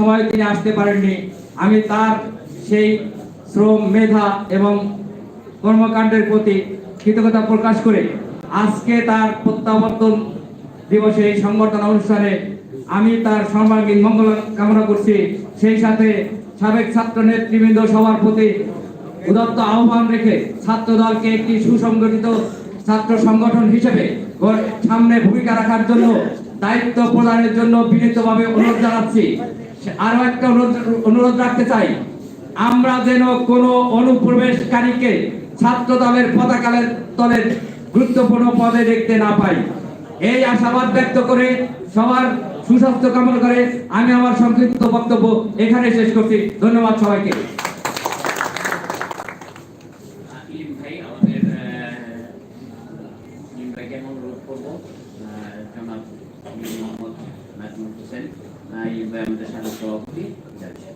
সময় তিনি আসতে পারেননি। আমি তার সেই শ্রম মেধা এবং কর্মকাণ্ডের প্রতি কৃতজ্ঞতা প্রকাশ করে। আজকে তার প্রত্যাবর্তন দিবসে এই সংবর্ধনা অনুষ্ঠানে আমি তার সর্বাঙ্গীন মঙ্গল কামনা করছি। সেই সাথে সাবেক ছাত্র নেতৃবৃন্দ সবার প্রতি উদত্ত আহ্বান রেখে ছাত্র দলকে একটি সুসংগঠিত ছাত্র সংগঠন হিসেবে সামনে ভূমিকা রাখার জন্য, দায়িত্ব প্রদানের জন্য বিনীতভাবে অনুরোধ জানাচ্ছি। আরও একটা অনুরোধ রাখতে চাই। আমরা যেন কোনো অনুপ্রবেশকারীকে ছাত্র দলের পতাকালের দলের গুরুত্বপূর্ণ পদে দেখতে না পাই। এই আশাবাদ ব্যক্ত করে সবার সুস্বাস্থ্য কামনা করে আমি আমার সংক্ষিপ্ত বক্তব্য এখানে শেষ করছি। ধন্যবাদ সবাইকে ইলিম ভাই আমাদের আহ, ইলিম ভাইকে আমি অনুরোধ করব আহ, জনাব ইলিম মোহাম্মদ নাজমুল হোসেন আহ, ইলিম ভাই আমাদের সাথে সভাপতি যাচ্ছে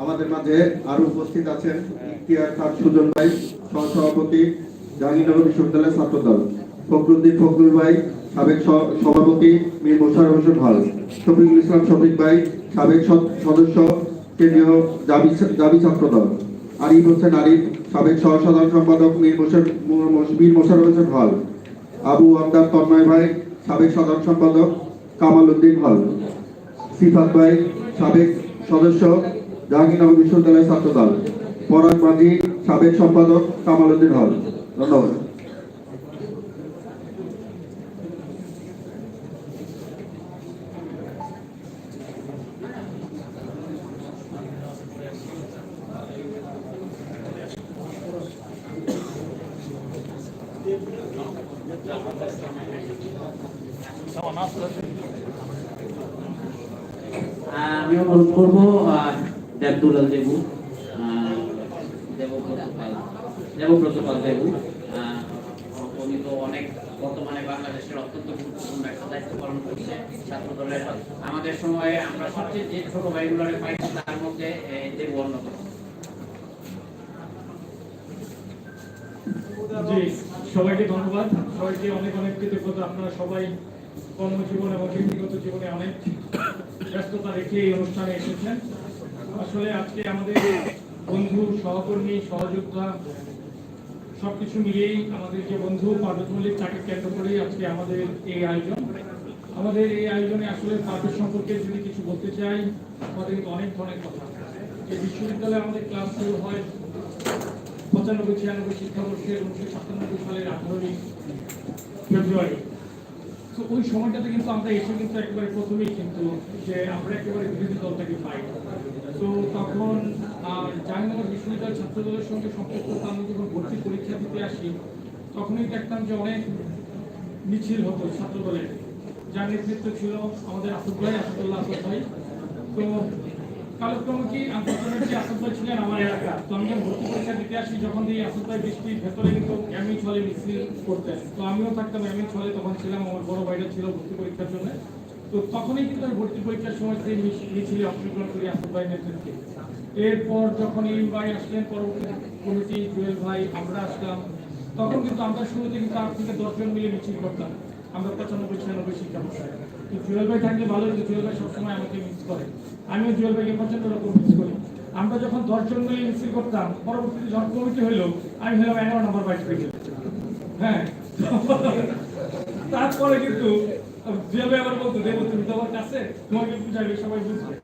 আমাদের মাঝে আরও উপস্থিত আছেন ইখতিয়ার খান সুজন ভাই, সহসভাপতি, জাহাঙ্গীরনগর বিশ্ববিদ্যালয়ের ছাত্র দল ফখরুদ্দিন ফখরুল ভাই, সাবেক সভাপতি মীর মোশারফ হোসেন হল শফিকুল ইসলাম শফিক ভাই, সাবেক সদস্য কেন্দ্রীয় আরিফ হোসেন আরিফ, সাবেক সহ সাধারণ সম্পাদক মীর মোশার মীর হোসেন হল আবু আবদার তন্ময় ভাই, সাবেক সাধারণ সম্পাদক কামাল উদ্দিন হল সিফাত ভাই, সাবেক সদস্য জাহাঙ্গীরনগর বিশ্ববিদ্যালয়ের ছাত্র দল পরাগ মাঝি, সাবেক সম্পাদক কামাল উদ্দিন হল। ধন্যবাদ। আমি অনুরোধ করব দেবদুলাল দেবু দেবব্রত পাল দেবু উনি তো অনেক বর্তমানে বাংলাদেশের অত্যন্ত গুরুত্বপূর্ণ একটা দায়িত্ব পালন করছে ছাত্র দলের আমাদের সময়ে আমরা সবচেয়ে যে ছোট ভাইগুলোরে পাইছি তার মধ্যে দেবু অন্যতম। সবাইকে ধন্যবাদ। সবাইকে অনেক অনেক কৃতজ্ঞতা। আপনারা সবাই কর্মজীবন এবং ব্যক্তিগত জীবনে অনেক ব্যস্ততা রেখে এই অনুষ্ঠানে এসেছেন। আসলে আজকে আমাদের বন্ধু, সহকর্মী, সহযোদ্ধা সবকিছু মিলিয়েই আমাদের যে বন্ধু পার্বত মল্লিক, তাকে কেন্দ্র করেই আজকে আমাদের এই আয়োজন। আমাদের এই আয়োজনে আসলে পার্বত সম্পর্কে যদি কিছু বলতে চাই, আমাদের অনেক অনেক কথা এই বিশ্ববিদ্যালয়ে আমাদের ক্লাস শুরু হয় পঁচানব্বই, ছিয়ানব্বই শিক্ষাবর্ষের উনিশশো সাতানব্বই সালের আঠারোই ফেব্রুয়ারি। তো ওই সময়টাতে কিন্তু আমরা এসে কিন্তু একেবারে প্রথমেই কিন্তু যে আমরা একেবারে বিরোধী দলটাকে পাই। তো তখন আহ, জাহাঙ্গীরনগর বিশ্ববিদ্যালয় ছাত্র দলের সঙ্গে সম্পৃক্ত আমি যখন ভর্তি পরীক্ষা দিতে আসি তখনই দেখতাম যে অনেক মিছিল হতো ছাত্র দলের যার নেতৃত্ব ছিল আমাদের আসাদ ভাই আসাদুল্লাহ আসাদ ভাই। তো কালক্রমে কি আন্তর্জাতিক যে আসাদ ভাই ছিলেন আমার এলাকা তো আমি যখন ভর্তি পরীক্ষা দিতে আসি যখন এই আসাদ ভাই বৃষ্টির ভেতরে কিন্তু এমনি ছলে মিছিল করতেন। তো আমিও থাকতাম এমনি ছলে তখন ছিলাম আমার বড় ভাইটা ছিল ভর্তি পরীক্ষার জন্য। তো তখনই কিন্তু আমি ভর্তি পরীক্ষার সময় সেই মিছ- মিছিলে অংশগ্রহণ করি আসাদ ভাই নেতৃত্বে। এরপর যখন ইলিম ভাই আসলেন, পরবর্তী কমিটি, জুয়েল ভাই, আমরা আসলাম। তখন কিন্তু আমরা শুরুতে কিন্তু আট থেকে দশজন মিলে মিছিল করতাম। আমরা পঁচানব্বই, ছিয়ানব্বই শিক্ষা বসায় তো জুয়েল ভাই থাকলে ভালো হতো, জুয়েল ভাই সবসময় আমাকে মিস করে। আমিও জুয়েল ভাইকে প্রচণ্ড রকম মিস করি। আমরা যখন দশজন মিলে মিছিল করতাম, পরবর্তীতে যখন কমিটি হইল আমি হলাম এগারো নম্বর বাইশ থেকে হ্যাঁ। তারপরে কিন্তু ভাই আবার বলতো, দেবো, তুমি তো আমার কাছে, তোমাকে বুঝাবে সবাই বুঝবে।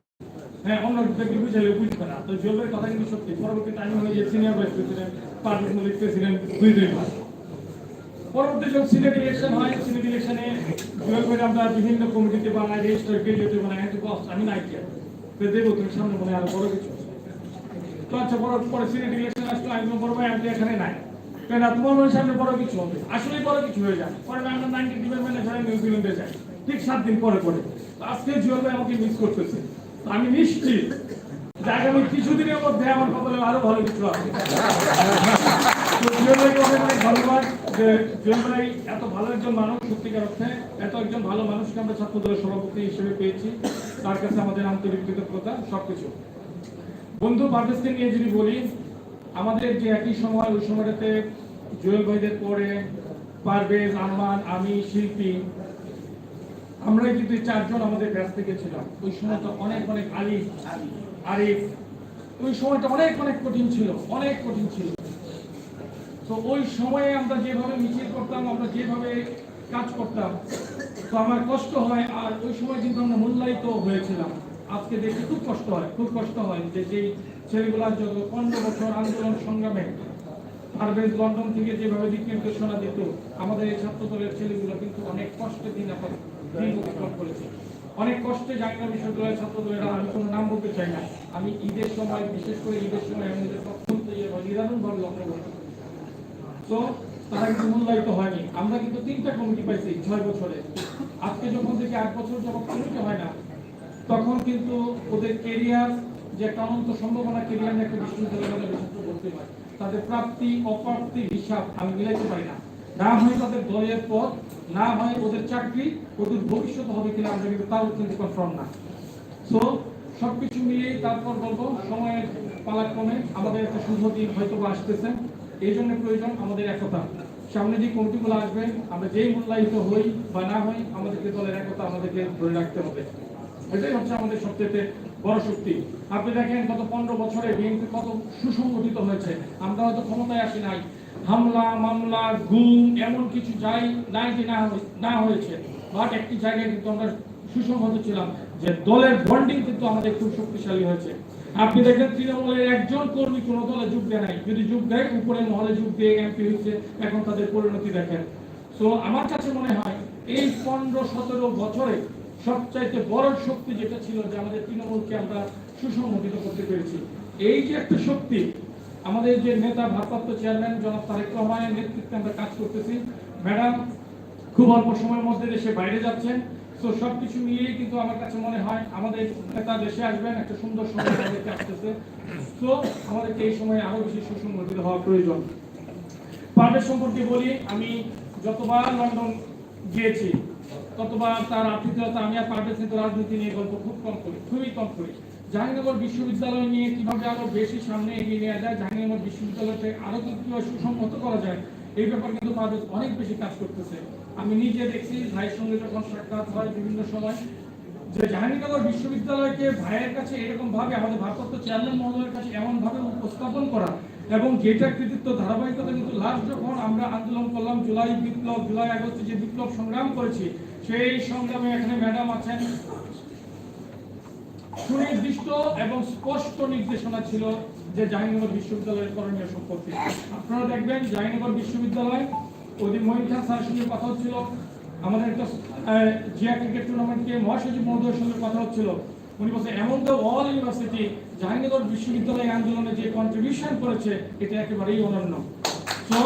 হ্যাঁ অন্য ব্যক্তি বুঝালে বুঝবে না। তো জুয়েল কথা কিন্তু সত্যি, পরবর্তী টাইম হয়ে যে সিনিয়র ভাইস প্রেসিডেন্ট প্রেসিডেন্ট দুই পরবর্তী যখন ইলেকশন হয় সিলেট ইলেকশনে জুয়েল ভাই আমরা বিভিন্ন কমিটিতে বানাই রেজিস্টার কেজিওতে বানাই কিন্তু কষ্ট, আমি নাই কি তো দেবো তুমি সামনে মনে আরও বড় কিছু তো আচ্ছা পরে সিলেট ইলেকশন আসলো আমি বড় আমি এখানে নাই। তো না? তোমার মনে সামনে বড় কিছু হবে। আসলেই বড় কিছু হয়ে যায়। পরে আমরা নাইনটি ডিপার্টমেন্টে ধরে নিউজিল্যান্ডে যাই ঠিক সাত দিন পরে পরে। আজকে ভাই আমাকে মিস করতেছে। আমি নিশ্চিত যে আগামী কিছুদিনের মধ্যে আমার কপালে আরও ভালো কিছু আছে ধন্যবাদ এত ভালো একজন মানুষ সত্যিকার অর্থে, এত একজন ভালো মানুষকে আমরা ছাত্রদলের সভাপতি হিসেবে পেয়েছি। তার কাছে আমাদের আন্তরিক কৃতজ্ঞতা, সবকিছু। বন্ধু, পারভেজকে নিয়ে যদি বলি আমাদের যে একই সময়, ওই সময়টাতে জুয়েল ভাইদের পরে পারভেজ আরমান আমি, শিল্পী, আমরাই কিন্তু চারজন আমাদের ব্যাচ থেকে ছিলাম ওই সময় তো অনেক অনেক আলিফ, আরিফ, ওই সময়টা অনেক অনেক কঠিন ছিল, অনেক কঠিন ছিল। তো ওই সময়ে আমরা যেভাবে মিছিল করতাম, আমরা যেভাবে কাজ করতাম, তো আমার কষ্ট হয়, আর ওই সময় কিন্তু আমরা মূল্যায়িত হয়েছিলাম। আজকে দেখে খুব কষ্ট হয়, খুব কষ্ট হয় যে যেই ছেলেগুলা যত পনেরো বছর আন্দোলন সংগ্রামে পারভেজ লন্ডন থেকে যেভাবে দিক নির্দেশনা দিত, আমাদের এই ছাত্র দলের ছেলেগুলো কিন্তু অনেক কষ্টে দিন অতিক্রম করেছে। অনেক কষ্টে জাতীয় বিশ্ববিদ্যালয়ের ছাত্র দলেরা আমি কোনো নাম বলতে চাই না। আমি ঈদের সময়, বিশেষ করে ঈদের সময় আমাদের অত্যন্ত নিরানন্দ ভাবে লক্ষ্য করি তো তারা কিন্তু মূল্যায়িত হয়নি। আমরা কিন্তু তিনটা কমিটি পাইছি ছয় বছরে। আজকে যখন থেকে আট বছর যখন কমিটি হয় না, তখন কিন্তু ওদের কেরিয়ার যে একটা অনন্ত সম্ভাবনা কেরিয়ার একটা বিশ্ববিদ্যালয়ের বিশেষ করতে পারে তাদের প্রাপ্তি, অপ্রাপ্তি, হিসাব আমি মিলাইতে পারি না। না হয় তাদের দলের পথ না হয় ওদের চাকরি, ওদের ভবিষ্যৎ হবে কিনা আমরা কিন্তু তাও কিন্তু কনফার্ম না। সো সবকিছু মিলিয়ে তারপর বলব, সময়ের পালাক্রমে আমাদের একটা শুভ দিন হয়তো আসতেছে। এই জন্য প্রয়োজন আমাদের একতা। সামনে যে কমিটিগুলো আসবে, আমরা যেই মূল্যায়িত হই বা না হই, আমাদেরকে দলের একতা আমাদেরকে ধরে রাখতে হবে। এটাই হচ্ছে আমাদের সবচেয়ে বড় শক্তি। আপনি দেখেন, গত পনেরো বছরে বিএনপি কত সুসংগঠিত হয়েছে। আমরা হয়তো ক্ষমতায় আসি নাই। হামলা, মামলা, গুম, এমন কিছু যাই নাই যে না হয়েছে। বাট একটি জায়গায় কিন্তু আমরা সুসংহত ছিলাম যে দলের বন্ডিং কিন্তু আমাদের খুব শক্তিশালী হয়েছে। আপনি দেখেন, তৃণমূলের একজন কর্মী কোনো দলে যোগ দেয় নাই। যদি যোগ দেয়, উপরে মহলে যোগ দিয়ে এমপি হয়েছে, এখন তাদের পরিণতি দেখেন। তো আমার কাছে মনে হয়, এই পনেরো সতেরো বছরে সবচাইতে বড় শক্তি যেটা ছিল যে আমাদের তৃণমূলকে আমরা সুসংগঠিত করতে পেরেছি। এই যে একটা শক্তি, আমাদের যে নেতা, ভারপ্রাপ্ত চেয়ারম্যান জনাব তারেক রহমানের নেতৃত্বে আমরা কাজ করতেছি। ম্যাডাম, খুব অল্প সময়ের মধ্যে দেশে বাইরে যাচ্ছেন। তো সবকিছু মিলিয়ে কিন্তু আমার কাছে মনে হয় আমাদের নেতা দেশে আসবেন, একটা সুন্দর সময় আমাদেরকে আসতেছে। তো আমাদেরকে এই সময় আরও বেশি সুসংগঠিত হওয়া প্রয়োজন। পারভেজ সম্পর্কে বলি, আমি যতবার লন্ডন গিয়েছি ততবার তার আতিথ্যতা আমি আর পারভেজ রাজনীতি নিয়ে গল্প খুব কম করি, খুবই কম করি। জাহাঙ্গীরনগর বিশ্ববিদ্যালয় নিয়ে কীভাবে আরও বেশি সামনে এগিয়ে নেওয়া যায়, জাহাঙ্গীরনগর বিশ্ববিদ্যালয়কে আরও কীভাবে সুসংহত করা যায়, এই ব্যাপারে কিন্তু পারভেজ অনেক বেশি কাজ করতেছে। আমি নিজে দেখছি, ভাইয়ের সঙ্গে যখন সাক্ষাৎ হয় বিভিন্ন সময়, যে জাহাঙ্গীরনগর বিশ্ববিদ্যালয়কে ভাইয়ের কাছে এরকম ভাবে আমাদের ভারপ্রাপ্ত চেয়ারম্যান মহোদয়ের কাছে এমন ভাবে উপস্থাপন করা এবং যেটা কৃতিত্ব ধারাবাহিকতা কিন্তু লাস্ট যখন আমরা আন্দোলন করলাম, জুলাই বিপ্লব, জুলাই আগস্টে যে বিপ্লব সংগ্রাম করেছি সেই সংগ্রামে এখানে ম্যাডাম আছেন। সুনির্দিষ্ট এবং স্পষ্ট নির্দেশনা ছিল যে বিশ্ববিদ্যালয়ের করণীয় আপনারা দেখবেন বিশ্ববিদ্যালয় মহিন খান স্যারের সঙ্গে কথা হচ্ছিল। আমাদের একটা জিয়া ক্রিকেট টুর্নামেন্টকে মহাসচিব মহোদয়ের সঙ্গে কথা হচ্ছিল। উনি এমন তো অল ইউনিভার্সিটি জাহাঙ্গীরনগর বিশ্ববিদ্যালয় আন্দোলনে যে কন্ট্রিবিউশন করেছে এটা একেবারেই অনন্য। So,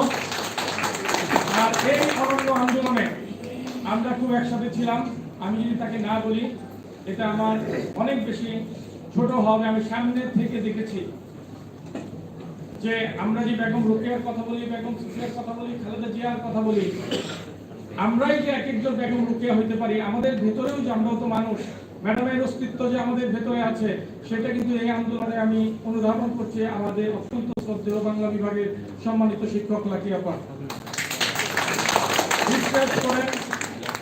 আর এই অরণ্য আন্দোলনে আমরা খুব একসাথে ছিলাম। আমি যদি তাকে না বলি, এটা আমার অনেক বেশি ছোট হবে। আমি সামনে থেকে দেখেছি যে আমরা যে বেগম রোকেয়ার কথা বলি, বেগম সুফিয়ার কথা বলি, খালেদা জিয়ার কথা বলি, আমরাই যে এক একজন বেগম রোকেয়া হইতে পারি, আমাদের ভেতরেও যে আমরাও তো মানুষ, ম্যাডামের অস্তিত্ব যে আমাদের ভেতরে আছে, সেটা কিন্তু এই আন্দোলনে আমি অনুধাবন করছি আমাদের অত্যন্ত শ্রদ্ধেয় বাংলা বিভাগের সম্মানিত শিক্ষক লাকিয়া পা বিশ্বাস করেন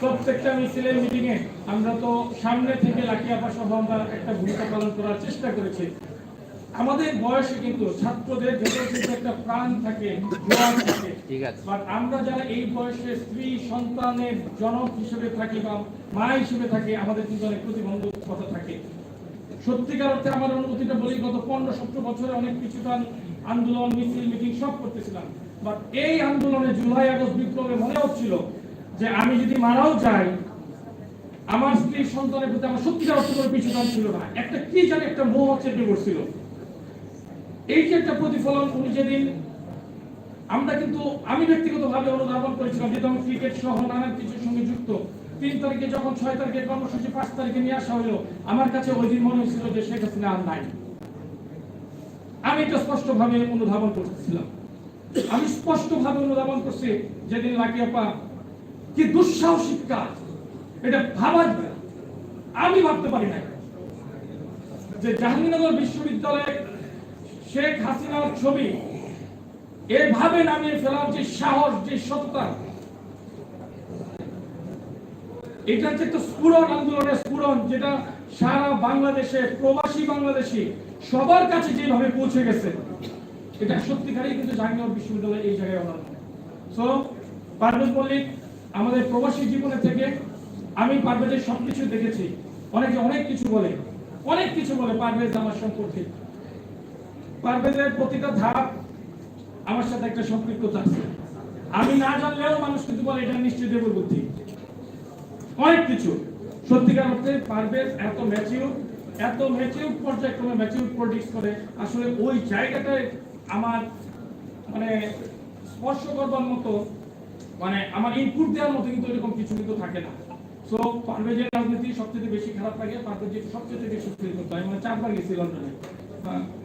প্রত্যেকটা মিছিলের মিটিং এ আমরা তো সামনে থেকে লাকি আপা সহ আমরা একটা ভূমিকা পালন করার চেষ্টা করেছি। আমাদের বয়সে কিন্তু ছাত্রদের ভেতরে কিন্তু একটা প্রাণ থাকে জোয়ার থাকে। ঠিক আছে। বাট আমরা যারা এই বয়সে স্ত্রী সন্তানের জনক হিসেবে থাকি বা মা হিসেবে থাকি আমাদের কিন্তু অনেক প্রতিবন্ধকতা থাকে। সত্যিকার অর্থে আমার অনুভূতিটা বলি গত পনেরো সতেরো বছরে অনেক কিছুটা আন্দোলন মিছিল মিটিং সব করতেছিলাম। বাট এই আন্দোলনে জুলাই আগস্ট বিপ্লবে মনে হচ্ছিল যে আমি যদি মারাও যাই, আমার স্ত্রী সন্তানের প্রতি আমার সত্যিকার অর্থ করে পিছুটান ছিল না। একটা কি জানি একটা মোহ চেপে বসছিল এই যে একটা প্রতিফলন, উনি যেদিন আমরা কিন্তু, আমি ব্যক্তিগতভাবে অনুধাবন করেছিলাম, যেহেতু আমি ক্রিকেট সহ নানান কিছুর সঙ্গে যুক্ত, তিন তারিখে যখন ছয় তারিখে কর্মসূচি, পাঁচ তারিখে নিয়ে আসা হলো, আমার কাছে ওই দিন মনে হয়েছিল যে শেখ হাসিনা আর নাই। আমি এটা স্পষ্টভাবে অনুধাবন করতেছিলাম। আমি স্পষ্টভাবে অনুধাবন করছি, যেদিন লাকিয়াপা কি দুঃসাহসিক কাজ? এটা ভাবা যায়। আমি ভাবতে পারি না যে জাহাঙ্গীরনগর বিশ্ববিদ্যালয়ে শেখ হাসিনার ছবি এভাবে নামিয়ে ফেলার যে সাহস, যে সত্তা, এটা হচ্ছে একটা স্ফুরণ আন্দোলনের স্ফুরণ, যেটা সারা বাংলাদেশে প্রবাসী বাংলাদেশি সবার কাছে যেভাবে পৌঁছে গেছে, এটা সত্যিকারই কিন্তু জাহাঙ্গীরনগর বিশ্ববিদ্যালয় এই জায়গায় অনন্য সো পারভেজ মল্লিক আমাদের প্রবাসী জীবনে থেকে আমি পারভেজের সবকিছু দেখেছি। অনেকে অনেক কিছু বলে। অনেক কিছু বলে পারভেজ আমার সম্পর্কে। পারভেজের প্রতিটা ধাপ আমার সাথে একটা সম্পৃক্ততা আছে। আমি না জানলেও মানুষ কিন্তু বলে, এটা নিশ্চয়ই দেব বুদ্ধি। অনেক কিছু। সত্যিকার অর্থে পারভেজ এত ম্যাচিউর এত ম্যাচিউর পর্যায়ক্রমে ম্যাচিউর পলিটিক্স করে। আসলে ওই জায়গাটায় আমার মানে স্পর্শ করবার মতো মানে আমার ইনপুট দেওয়ার মতো কিন্তু এরকম কিছু কিন্তু থাকে না। সো পারভেজের রাজনীতি সবচেয়ে বেশি খারাপ লাগে পারভেজের সবচেয়ে বেশি ফিল করতে হয়। মানে চারবার গেছি লন্ডনে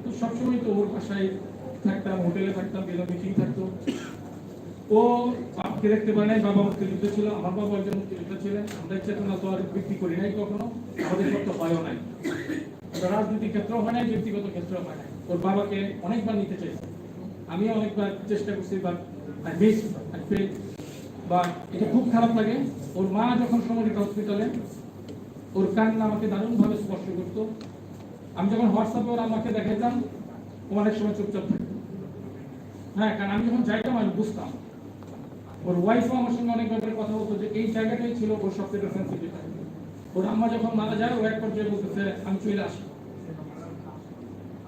তো সবসময় তো ওর বাসায় থাকতাম, হোটেলে থাকতাম বেলা মিটিং থাকতো। ও বাপকে দেখতে পারে নাই, বাবা মুক্তিযুদ্ধ ছিল, আমার বাবা একজন মুক্তিযুদ্ধ ছিলেন। আমরা চেতনা তো আর বিক্রি করি নাই কখনো, আমাদের সত্য হয়ও নাই। রাজনৈতিক ক্ষেত্র হয় নাই, ব্যক্তিগত ক্ষেত্র হয় নাই। ওর বাবাকে অনেকবার নিতে চাইছে। আমি অনেকবার চেষ্টা করছি but I miss I fail বা এটা খুব খারাপ লাগে। ওর মা যখন সমরিত হসপিটালে ওর কান্না আমাকে দারুণভাবে স্পর্শ করতো। আমি যখন হোয়াটসঅ্যাপে ওর আমাকে দেখাইতাম, ও অনেক সময় চুপচাপ থাকতো। হ্যাঁ কারণ আমি যখন যাইতাম, আমি বুঝতাম। ওর ওয়াইফও আমার সঙ্গে অনেক ব্যাপারে কথা বলতো যে এই জায়গাটাই ছিল ওর সবথেকে সেন্সিটিভ ওর আম্মা যখন মারা যায়, ও এক পর্যায়ে বলতেছে, আমি চলে আসি।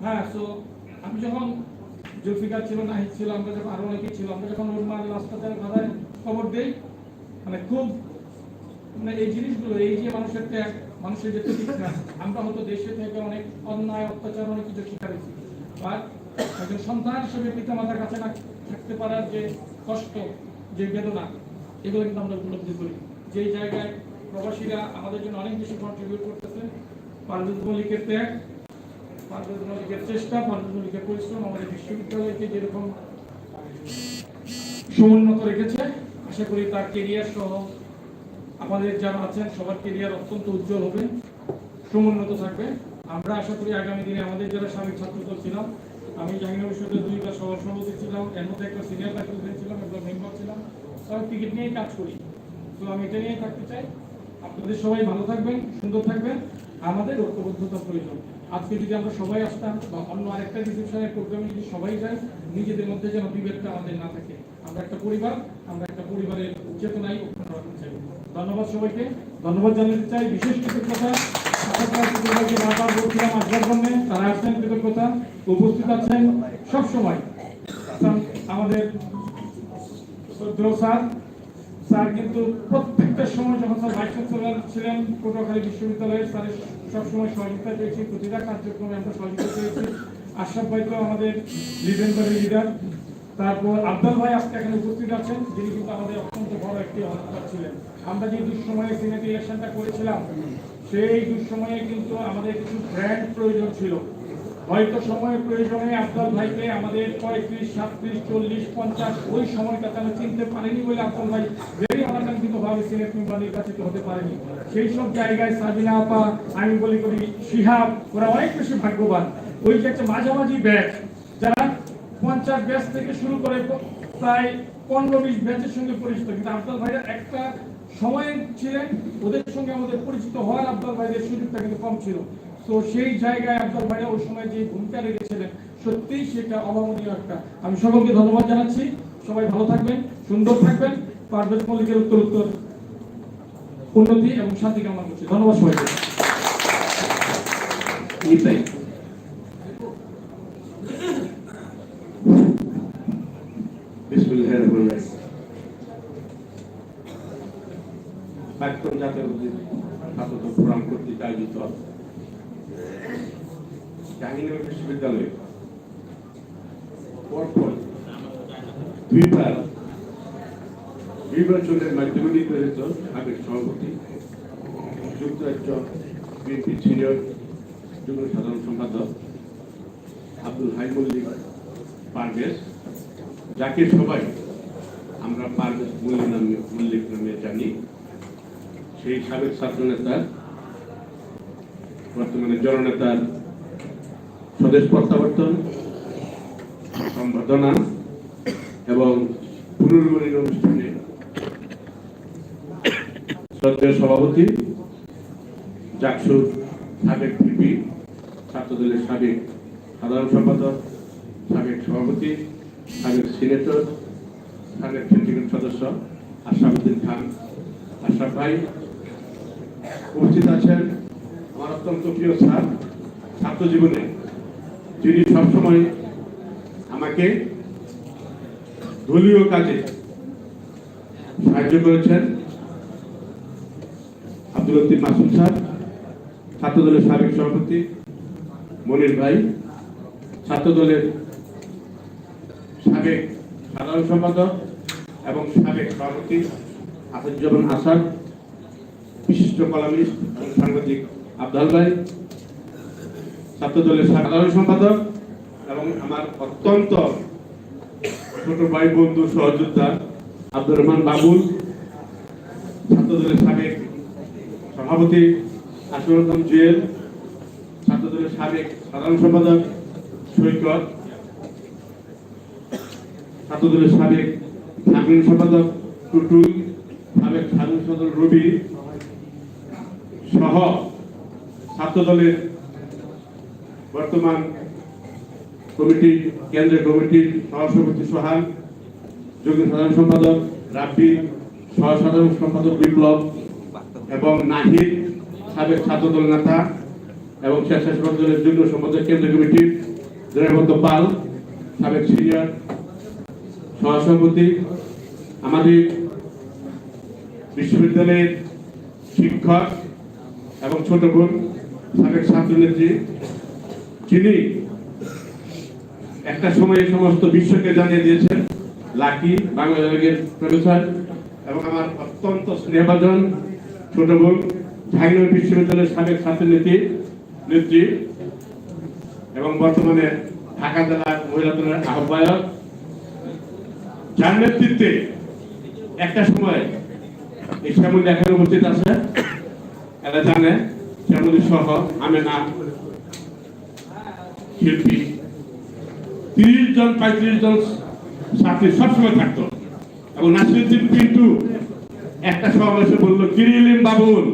হ্যাঁ সো আমি যখন জুলফিকার ছিল, নাহিদ ছিল, আমরা যখন আরও অনেকেই ছিল, আমরা যখন ওর মার লাস্টাতে কথায় খবর দেই। মানে খুব মানে এই জিনিসগুলো, এই যে মানুষের ত্যাগ, মানুষের যে প্রতিক্রিয়া আমরা হয়তো দেশে থেকে অনেক অন্যায়, অত্যাচার, অনেক কিছু শিকার আর একজন সন্তান হিসেবে পিতা মাতার কাছে না থাকতে পারার যে কষ্ট, যে বেদনা, এগুলো কিন্তু আমরা উপলব্ধি করি। যেই জায়গায় প্রবাসীরা আমাদের জন্য অনেক বেশি কন্ট্রিবিউট করতেছে, পারভেজ মল্লিকের ত্যাগ, পারভেজ মল্লিকের চেষ্টা, পারভেজ মল্লিকের পরিশ্রম আমাদের বিশ্ববিদ্যালয়কে যেরকম সমুন্নত রেখেছে আশা করি তার কেরিয়ার সহ আমাদের যারা আছেন, সবার কেরিয়ার অত্যন্ত উজ্জ্বল হবে, সমুন্নত থাকবে। আমরা আশা করি আগামী দিনে আমাদের যারা সাবেক ছাত্রদল ছিলাম আমি জাহাঙ্গীর বিশ্ববিদ্যালয়ের দুইটা সহ সভাপতি ছিলাম, এর মধ্যে একটা সিনিয়র প্রেসিডেন্ট ছিলাম একটা মেম্বার ছিলাম। সবাই ক্রিকেট নিয়েই কাজ করি। তো আমি এটা নিয়েই থাকতে চাই। আপনাদের সবাই ভালো থাকবেন, সুন্দর থাকবেন। আমাদের ঐক্যবদ্ধতা প্রয়োজন। আজকে যদি আমরা সবাই আসতাম বা অন্য আরেকটা রিসেপশনের প্রোগ্রামে যদি সবাই যাই নিজেদের মধ্যে যেন বিভেদটা আমাদের না থাকে। আমরা একটা পরিবার, আমরা একটা পরিবারের চেতনাই অক্ষুণ্ণ রাখতে চাই। ধন্যবাদ সবাইকে। ধন্যবাদ জানাতে চাই বিশেষ কৃতজ্ঞতা বারবার বলছিলাম আসবার তারা আসছেন কৃতজ্ঞতা। উপস্থিত আছেন সব আমাদের শ্রদ্ধেয় স্যার স্যার কিন্তু প্রত্যেকটা সময় ভাইস চ্যান্সেলর ছিলেন, পটুয়াখালী বিশ্ববিদ্যালয়ে স্যারের সবসময় সহযোগিতা পেয়েছি প্রতিটা কার্যক্রমে আমরা সহযোগিতা পেয়েছি আশরাফ ভাই তো আমাদের লিজেন্ডারি লিডার তারপর আব্দুল ভাই আজকে এখানে উপস্থিত আছেন, যিনি কিন্তু আমাদের অত্যন্ত বড় একটি অহংকার ছিলেন। আমরা যে দুঃসময়ে সিনেট ইলেকশনটা করেছিলাম, সেই দুঃসময়ে কিন্তু আমাদের কিছু ব্র্যান্ড প্রয়োজন ছিল। হয়তো সময়ের প্রয়োজনে আব্দুল ভাইকে আমাদের পঁয়ত্রিশ, সাতত্রিশ, চল্লিশ, পঞ্চাশ, ওই সময়টাতে আমরা চিনতে পারিনি বলে আব্দুল ভাই ভেরি অনাকাঙ্ক্ষিত ভাবে সিনেট মেম্বার নির্বাচিত হতে পারেনি। সেই সব জায়গায় সাবিনা আপা, আমি বলি করি সিহাব ওরা অনেক বেশি ভাগ্যবান। ওই যে একটা মাঝামাঝি ব্যাচ, যারা পঞ্চাশ ব্যাচ থেকে শুরু করে প্রায় পনেরো বিশ ব্যাচের সঙ্গে পরিচিত। কিন্তু আব্দুল ভাইরা একটা সময়ে ছিলেন, ওদের সঙ্গে আমাদের পরিচিত হওয়ার আব্দুল ভাইদের সুযোগটা কিন্তু কম ছিল। তো সেই জায়গায় আব্দুল ভাইরা ওই সময় যে ভূমিকা রেখেছিলেন, সত্যিই সেটা অভাবনীয় একটা। আমি সকলকে ধন্যবাদ জানাচ্ছি। সবাই ভালো থাকবেন, সুন্দর থাকবেন। পারভেজ মল্লিকের উত্তর উত্তর উন্নতি এবং শান্তি কামনা করছি। ধন্যবাদ সবাইকে। জাতীয় ছাত্রদল ফোরাম কর্তৃক আয়োজিত জাহাঙ্গীরনগর বিশ্ববিদ্যালয়ে পরপর দুইবার নির্বাচনের মাধ্যমে নির্বাচিত সাবেক সভাপতি, যুক্তরাজ্য বিএনপি সিনিয়র যুগ্ম সাধারণ সম্পাদক আব্দুল হাই মল্লিক পারভেজ, যাকে সবাই আমরা পারভেজ মল্লিক নামে মল্লিক নামে জানি। সেই সাবেক ছাত্র নেতার বর্তমানে জননেতার স্বদেশ প্রত্যাবর্তন, সম্বর্ধনা এবং পুনর্মিলনী অনুষ্ঠানে দলের সভাপতি, জাকসুর সাবেক ভিপি, ছাত্রদলের সাবেক সাধারণ সম্পাদক, সাবেক সভাপতি, সাবেক সিনেটর, সাবেক সদস্য আশরাফুদ্দিন খান, আশরাফ ভাই উপস্থিত আছেন আমার অত্যন্ত প্রিয় স্যার, ছাত্র জীবনে। যিনি সবসময় আমাকে দলীয় কাজে সাহায্য করেছেন, আব্দুল লতিফ মাসুদ স্যার, ছাত্রদলের সাবেক সভাপতি মনির ভাই, ছাত্রদলের সাবেক সাধারণ সম্পাদক এবং সাবেক সভাপতি আসাদুজ্জামান আসাদ বিশিষ্ট কলামিস্ট সাংবাদিক আবদাল ভাই, ছাত্রদলের সাধারণ সম্পাদক এবং আমার অত্যন্ত ছোট ভাই বন্ধু সহযোদ্ধা আব্দুর রহমান বাবুল ছাত্রদলের সাবেক সভাপতি আসরুদ্দাম জুয়েল, ছাত্রদলের সাবেক সাধারণ সম্পাদক সৈকত, ছাত্রদলের সাবেক সাধারণ সম্পাদক টুটুল, সাবেক সাধারণ সম্পাদক রবি সহ ছাত্র দলের বর্তমান কমিটি, কেন্দ্রীয় কমিটির সহসভাপতি সোহান যুগ্ম সাধারণ সম্পাদক রাব্বি, সহসাধারণ সম্পাদক বিপ্লব এবং নাহিদ, সাবেক ছাত্রদল নেতা এবং স্বেচ্ছাসেবক দলের যুগ্ম সম্পাদক কেন্দ্রীয় কমিটির জয়বন্ত পাল, সাবেক সিনিয়র সহসভাপতি, আমাদের বিশ্ববিদ্যালয়ের শিক্ষক এবং ছোট বোন সাবেক ছাত্রনেত্রী যিনি একটা সময় সমস্ত বিশ্বকে জানিয়ে দিয়েছেন, লাকি বাংলা বিভাগের প্রফেসর এবং আমার অত্যন্ত স্নেহভাজন ছোট বোন জাহাঙ্গীর বিশ্ববিদ্যালয়ের সাবেক ছাত্রনীতি নেত্রী এবং বর্তমানে ঢাকা জেলার মহিলা দলের আহ্বায়ক। যার নেতৃত্বে একটা সময় এই শ্যামলী এখানে উপস্থিত আছে এরা জানে শ্যামলী সহ আমেনা শিল্পী। তিরিশ জন, পঁয়ত্রিশ জন ছাত্রী সবসময় থাকতো। এবং নাসিরুদ্দিন পিন্টু একটা সমাবেশে বলল কিরিলিম বাবুল,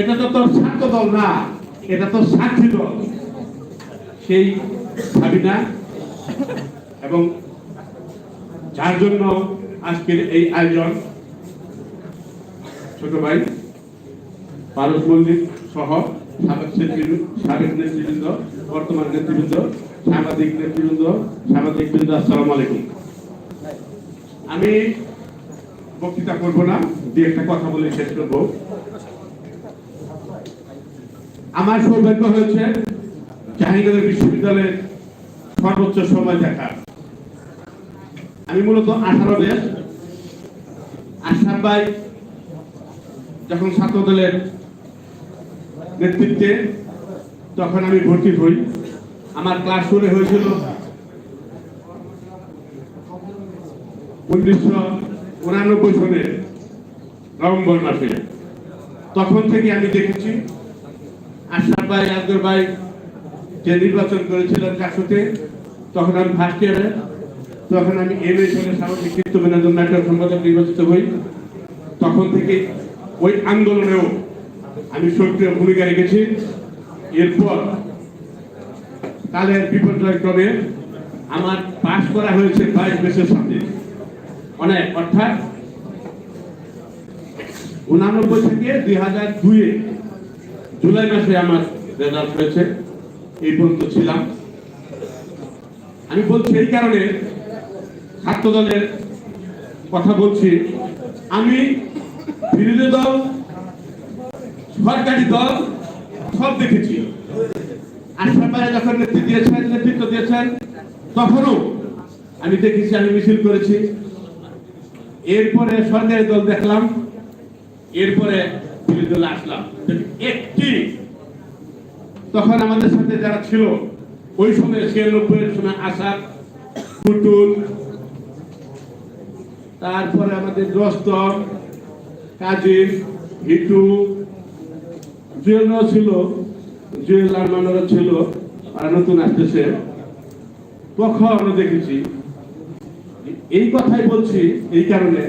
এটা তো তোর ছাত্র দল না, এটা তোর সাক্ষী দল। সেই সাবিনা এবং যার জন্য আজকের এই আয়োজন, ছোট ভাই পারস মল্লিক সহ সাবেক নেতৃবৃন্দ সাবেক নেতৃবৃন্দ, বর্তমান নেতৃবৃন্দ, সাংবাদিক নেতৃবৃন্দ, সাংবাদিক বৃন্দ, আসসালামু আলাইকুম। আমি বক্তৃতা করব না দু একটা কথা বলে শেষ করব। আমার সৌভাগ্য হয়েছে জাহাঙ্গীরনগর বিশ্ববিদ্যালয়ের সর্বোচ্চ সময় দেখা আমি মূলত আঠারো দেশ ভাই যখন ছাত্র দলের নেতৃত্বে তখন আমি ভর্তি হই। আমার ক্লাস শুরু হয়েছিল উনিশশো উনানব্বই সনের নভেম্বর মাসে। তখন থেকে আমি দেখেছি আশরাফ ভাই আজগর ভাই যে নির্বাচন করেছিলেন কাশুতে, তখন আমি ফার্স্ট ইয়ারে তখন আমি এম এ সনের সামাজিক কৃত্য বিনোদন নাটক সম্পাদক নির্বাচিত হই। তখন থেকে ওই আন্দোলনেও আমি ভূমিকা রেখেছি। এরপর কালের বিপর্যয় ক্রমে আমার পাশ করা হয়েছে বাইশ বেশের সাথে অনেক, অর্থাৎ উনানব্বই থেকে দুই হাজার দুইয়ে জুলাই মাসে আমার রেজাল্ট হয়েছে। এই পর্যন্ত ছিলাম। আমি বলছি এই কারণে ছাত্র দলের কথা বলছি। আমি বিরোধী দল সরকারি দল সব দেখেছি। ভাই যখন নেতৃত্ব দিয়েছেন নেতৃত্ব দিয়েছেন, তখনও আমি দেখেছি, আমি মিছিল করেছি। এরপরে সরকারি দল দেখলাম, এরপরে বিরোধী দলে আসলাম। একটি, তখন আমাদের সাথে যারা ছিল, ওই সময় ছিয়ানব্বই এর সময় আসাদ, পুতুল, তারপরে আমাদের দস্তম কাজিম হিটু জুয়েলরাও ছিল জুয়েল আরমানরা ছিল আর নতুন আসতেছে, তখন দেখেছি, এই কথাই বলছি এই কারণে